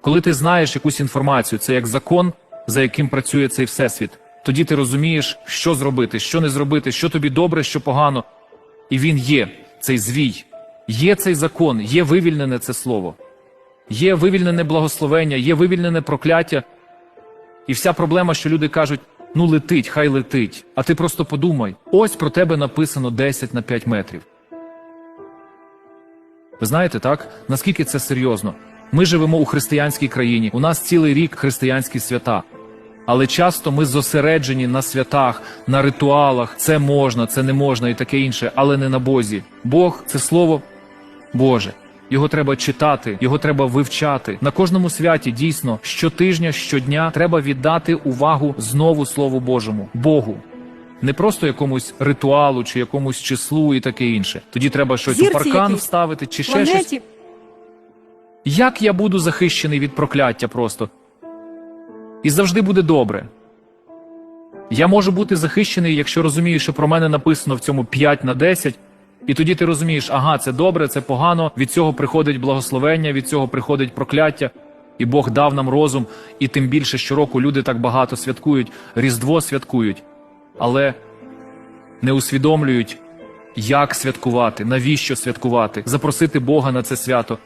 Коли ти знаєш якусь інформацію, це як закон, за яким працює цей всесвіт. Тоді ти розумієш, що зробити, що не зробити, що тобі добре, що погано. І він є, цей звій. Є цей закон, є вивільнене це слово, є вивільнене благословення, є вивільнене прокляття. І вся проблема, що люди кажуть: ну летить, хай летить. А ти просто подумай: ось про тебе написано 10 на 5 метрів. Ви знаєте, так? Наскільки це серйозно? Ми живемо у християнській країні, у нас цілий рік християнські свята. Але часто ми зосереджені на святах, на ритуалах, це можна, це не можна і таке інше, але не на Бозі. Бог це слово Боже. Його треба читати, його треба вивчати. На кожному святі дійсно щотижня, щодня треба віддати увагу знову Слову Божому, Богу. Не просто якомусь ритуалу чи якомусь числу і таке інше. Тоді треба щось у паркан якісь, вставити чи ще щось. Як я буду захищений від прокляття просто? І завжди буде добре. Я можу бути захищений, якщо розумію, що про мене написано в цьому 5 на 10, і тоді ти розумієш, ага, це добре, це погано, від цього приходить благословення, від цього приходить прокляття, і Бог дав нам розум, і тим більше щороку люди так багато святкують, Різдво святкують, але не усвідомлюють, як святкувати, навіщо святкувати, запросити Бога на це свято.